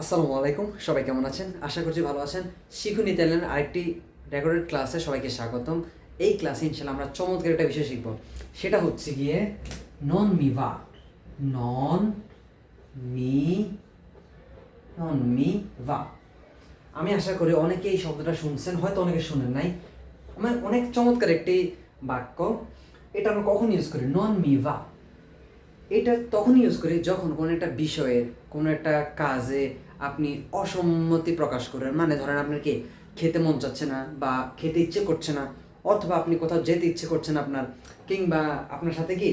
আসসালামু আলাইকুম, সবাই কেমন আছেন? আশা করছি ভালো আছেন। শিখুন ইতালিয়ান আরেকটি রেকর্ডেড ক্লাসে সবাইকে স্বাগতম। এই ক্লাসে ইনশাল্লাহ আমরা চমৎকার একটা বিষয় শিখব। সেটা হচ্ছে গিয়ে নন মি বা নন মি নন মি ভা আমি আশা করি অনেকে এই শব্দটা শুনছেন, হয়তো অনেকে শুনেন নাই। আমার অনেক চমৎকার একটি বাক্য, এটা আমরা কখন ইউজ করি? নন মি বা এটা তখন ইউজ করি যখন কোনো একটা বিষয়ে, কোনো একটা কাজে আপনি অসম্মতি প্রকাশ করেন। মানে ধরেন আপনার কি খেতে মন চাচ্ছে না বা খেতে ইচ্ছে করছে না, অথবা আপনি কোথাও যেতে ইচ্ছে করছে না আপনার, কিংবা আপনার সাথে কি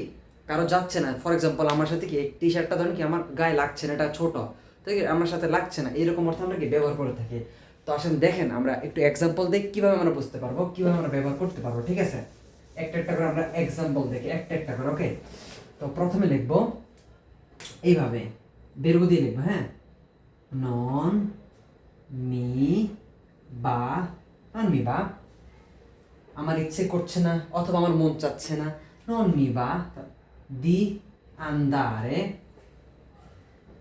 কারও যাচ্ছে না। ফর এক্সাম্পল আমার সাথে কি টি শার্টটা ধরেন কি আমার গায়ে লাগছে না, এটা ছোট, তো কি আমার সাথে লাগছে না, এরকম অর্থ আমরা কি ব্যবহার করে থাকি। তো আসেন দেখেন আমরা একটু এক্সাম্পল দেখি কীভাবে আমরা বুঝতে পারব, কীভাবে আমরা ব্যবহার করতে পারব, ঠিক আছে? একটা একটা করে আমরা এক্সাম্পল দেখি, একটা একটা করে ওকে তো প্রথমে লিখব এইভাবে বেরবো দিয়ে লিখব হ্যাঁ? নন, মি, বা, নন মি, বা। আমার ইচ্ছে করছে না, অথবা আমার মন চাচ্ছে না। নন মি, বা দি andare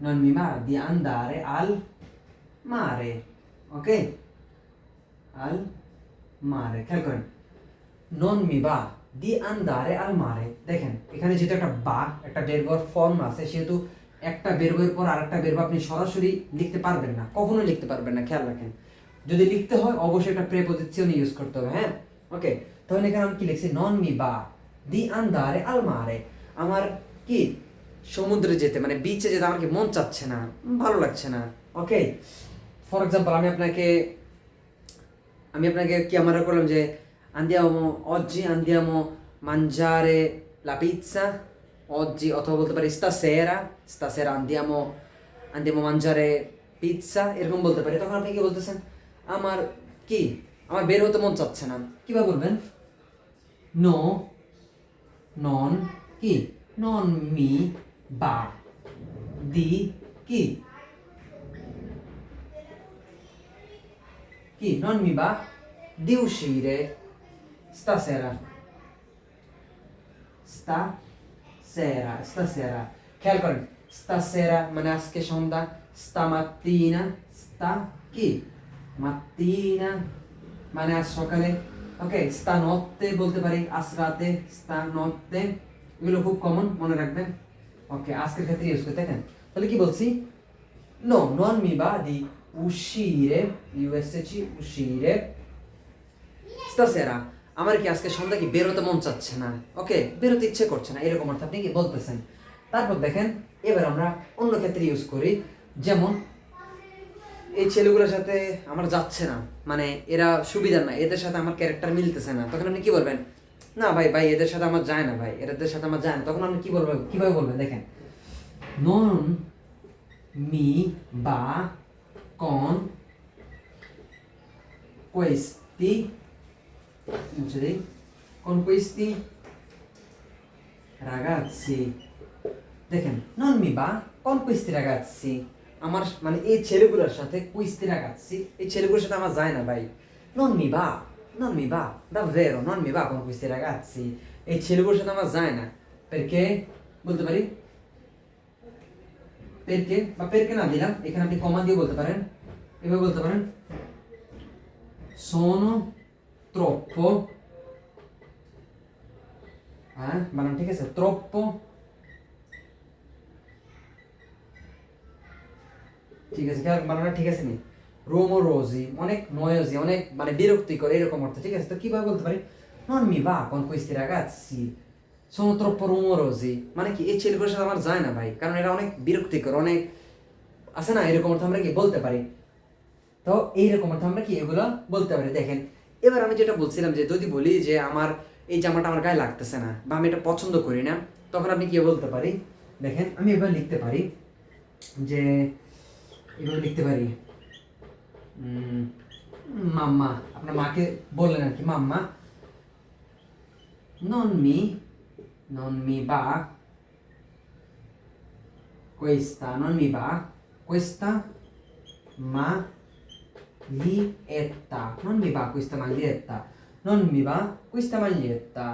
non mi va di andare al mare ok al mare খেয়াল করেন। নন মি, বা দি আন্দারে আল মারে। দেখেন, এখানে যেহেতু একটা বা, একটা বেরবর ফর্ম আছে, সেহেতু একটা বেরবইয়ের পর আরেকটা বেরবো আপনি সরাসরি লিখতে পারবেন না, কখনোই লিখতে পারবেন না, খেয়াল রাখেন। যদি লিখতে হয়, অবশ্যই একটা প্রেপোজিশন ইউজ করতে হবে হ্যাঁ? ওকে তাহলে এখানে আমি কি লিখছি? নন মি বা দি আন্দারে আল মারে আমার কি? সমুদ্রে যেতে মানে বিচে যেতে আমার কি মন চাচ্ছে না, ভালো লাগছে না। ওকে ফর এক্সাম্পল আমি আপনাকে আমি আপনাকে কি আমরা করলাম যে andiamo oggi andiamo mangiare la pizza oggi অথবা বলতে পারি stasera stasera andiamo andiamo mangiare pizza এরকম বলতে পারি তখন আপনি কি বলতেছেন আমার কি আমার বের হতে মন চাচ্ছে না কিভাবে বলবেন নো নন কি নন মি বা দি কি chi non mi va di uscire Stasera stasera stasera খেয়াল stasera মানে আজকে stamattina sta কি mattina মানে আজ সকালে ওকে stanotte বলতে পারি রাতে এগুলো খুব কমন মনে রাখবেন ওকে আজকের ক্ষেত্রে ইউজ করতে দেখেন তাহলে কি বলছি No, non mi va di uscire, USC, uscire stasera. আমার কি আজকে সন্ধ্যা কি বেরোতে মন চাচ্ছে না? ওকে, বেরোতে ইচ্ছে করছে না, এরকম অর্থ আপনি কি বলতেছেন? তারপর দেখেন, এবার আমরা অন্য ক্ষেত্রে ইউজ করি, যেমন এই ছেলেগুলোর সাথে আমার যাচ্ছে না মানে এরা সুবিধার না, এদের সাথে আমার ক্যারেক্টার মিলতেছে না, তখন আপনি কি বলবেন? না ভাই ভাই, এদের সাথে আমার যায় না ভাই, এদের সাথে আমার যায় না, তখন আপনি কি বলবেন কীভাবে বলবেন? দেখেন, নন, মি, বা, কন questi così, con questi ragazzi. দেখেন নন মি বা কোন কুইস্তি রাগাচ্ছি আমার মানে এই ছেলেগুলোর সাথে কুইস্তি রাগাচ্ছি এই ছেলেগুলোর সাথে আমার যায় না ভাই নন মি বা নন মি বা davvero non mi va con questi ragazzi. এই ছেলেগুলোর সাথে আমার যায় না perché? বলতে পারি পেরকে বা পেরকে না দিলাম এখানে আপনি কমা দিয়ে বলতে পারেন এভাবে বলতে পারেন sono troppo হ্যাঁ বানান ঠিক আছে troppo ঠিক আছে খেয়াল ঠিক আছে নি রোমোরোজি অনেক নয়জি অনেক মানে বিরক্তিকর এরকম অর্থ ঠিক আছে তো কীভাবে বলতে পারি non mi va con questi ragazzi, sono troppo rumorosi মানে কি এই ছেলেগুলোর সাথে আমার যায় না ভাই কারণ এটা অনেক বিরক্তিকর অনেক আছে না এরকম অর্থ আমরা কি বলতে পারি তো এইরকম অর্থ আমরা কি এগুলো বলতে পারি দেখেন এবার আমি যেটা বলছিলাম যে যদি বলি যে আমার এই জামাটা আমার গায়ে লাগতেছে না বা আমি এটা পছন্দ করি না, তখন আপনি কি বলতে পারি? দেখেন, আমি এবার লিখতে পারি যে এগুলো লিখতে পারি। মাম্মা, আপনার মাকে বললেন আর কি, মাম্মা non mi va questa non mi va questa maglietta non mi va questa maglietta. Non mi va questa maglietta.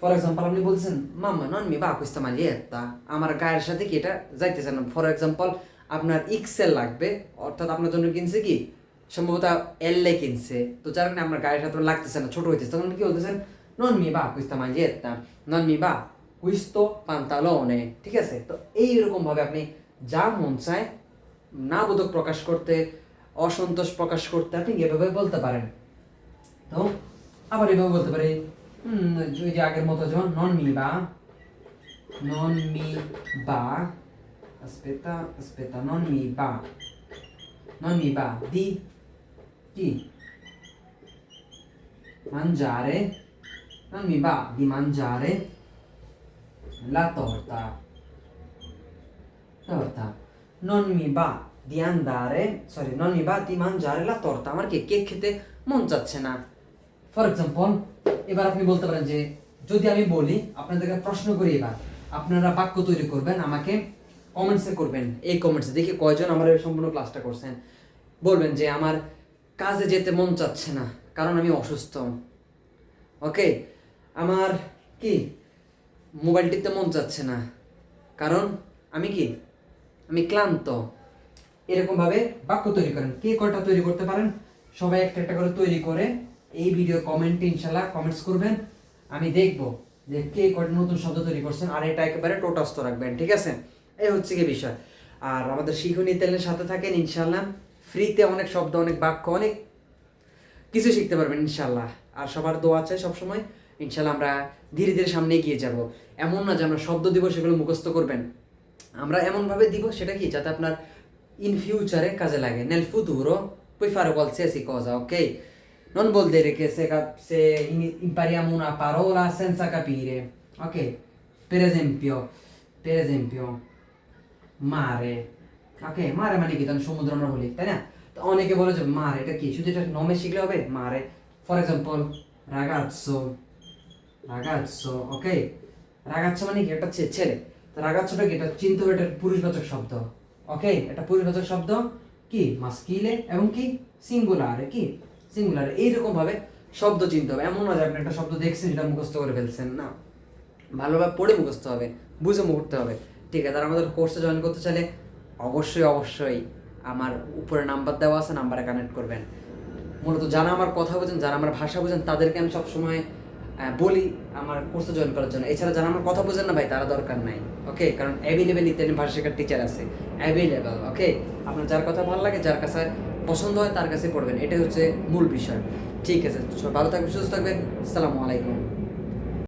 For example আপনি বলছেন মাম্মা নন মি বা কুস্তা মালিয়েত্তা আমার গায়ের সাথে কি এটা? যাইতেছে না ফর এক্সাম্পল আপনার ইক্সেল লাগবে, অর্থাৎ আপনার জন্য কিনছে কি? সম্ভবত এললে কিনছে। তো যার কারণে আপনার গায়ের সাথে লাগতেছে না, ছোট হইতেছে। তখন কি বলতেছেন? নন মি বা কুইস্তা মাঞ্জিয়েতা নন মি বা কুইস্তো পান্তালনে ঠিক আছে? তো এইরকম ভাবে আপনি যা মন চায় না বোধক প্রকাশ করতে অসন্তোষ প্রকাশ করতে আপনি এভাবে বলতে পারেন তো আবার এভাবে বলতে পারি হুম, ওই যে আগের মতো যেমন নন মি বা নন মি বা aspetta aspetta non mi va non mi va di di mangiare non mi va di mangiare la torta torta non mi va di andare, sorry, non mi va di mangiare la torta আমার কি cake খেতে মন চাচ্ছে না for example এবার আপনি বলতে পারেন যে যদি আমি বলি আপনাদেরকে প্রশ্ন করি এবার আপনারা বাক্য তৈরি করবেন আমাকে কমেন্টসে করবেন এই কমেন্টসে দেখি কয়জন আমার এই সম্পূর্ণ ক্লাসটা করছেন বলবেন যে আমার কাজে যেতে মন চাচ্ছে না কারণ আমি অসুস্থ ওকে আমার কি মোবাইল টিপতে মন চাচ্ছে না কারণ আমি কি আমি ক্লান্ত এরকমভাবে বাক্য তৈরি করেন। কে কয়টা তৈরি করতে পারেন? সবাই একটা একটা করে তৈরি করে এই ভিডিও কমেন্টে ইনশাল্লাহ কমেন্টস করবেন। আমি দেখব যে কে কয়টা নতুন শব্দ তৈরি করছেন আর এটা একেবারে টোটাস্থ রাখবেন, ঠিক আছে? এই হচ্ছে কি বিষয়। আর আমাদের শিখুনি তেলের সাথে থাকেন ইনশাল্লাহ। ফ্রিতে অনেক শব্দ, অনেক বাক্য, অনেক কিছু শিখতে পারবেন ইনশাল্লাহ। আর সবার দোয়া চাই সবসময়। ইনশাল্লাহ আমরা ধীরে ধীরে সামনে এগিয়ে যাব। এমন না যে আমরা শব্দ দিব, সেগুলো মুখস্থ করবেন। আমরা এমনভাবে দিব, সেটা কি? যাতে আপনার ইন ফিউচারে কাজে লাগে নেল ফুতুরো puoi fare qualsiasi cosa ok? Non vuol dire che se, cap- se in- impariamo una parola senza capire ok? Per esempio per esempio মারে ওকে মারে মানে কি তখন সমুদ্র আমরা বলি তাই না তো অনেকে বলে যে মারে এটা কি শুধু এটা নমে শিখলে হবে মারে ফর এক্সাম্পল রাগাচ্ছো রাগাচ্ছো ওকে রাগাচ্ছো মানে কি একটা ছে- ছেলে তো রাগাচ্ছোটা কি এটা চিনতে হবে এটা পুরুষবাচক শব্দ ওকে এটা পুরুষবাচক শব্দ, কি? মাস্কিলে এবং কি? সিঙ্গুলারে কি? সিঙ্গুলারে এইরকম ভাবে শব্দ চিনতে হবে। এমন না যে আপনি একটা শব্দ দেখছেন এটা মুখস্থ করে ফেলছেন, না। ভালোভাবে পড়ে মুখস্থ হবে, বুঝে মুখতে হবে। ঠিক আছে তারা আমাদের কোর্সে জয়েন করতে চাইলে অবশ্যই অবশ্যই আমার উপরে নাম্বার দেওয়া আছে নাম্বারে কানেক্ট করবেন। মূলত যারা আমার কথা বোঝেন, যারা আমার ভাষা বোঝেন, তাদেরকে আমি সবসময় বলি আমার কোর্সে জয়েন করার জন্য। এছাড়া যারা আমার কথা বোঝেন না ভাই, তারা দরকার নাই ওকে কারণ অ্যাভেলেবেল ইত্যাদি ভার্সিকার টিচার আছে অ্যাভেলেবেল ওকে আপনার যার কথা ভালো লাগে, যার কাছে পছন্দ হয়, তার কাছে পড়বেন। এটাই হচ্ছে মূল বিষয়। ঠিক আছে ভালো থাকবেন, সুস্থ থাকবেন। আসসালামু আলাইকুম।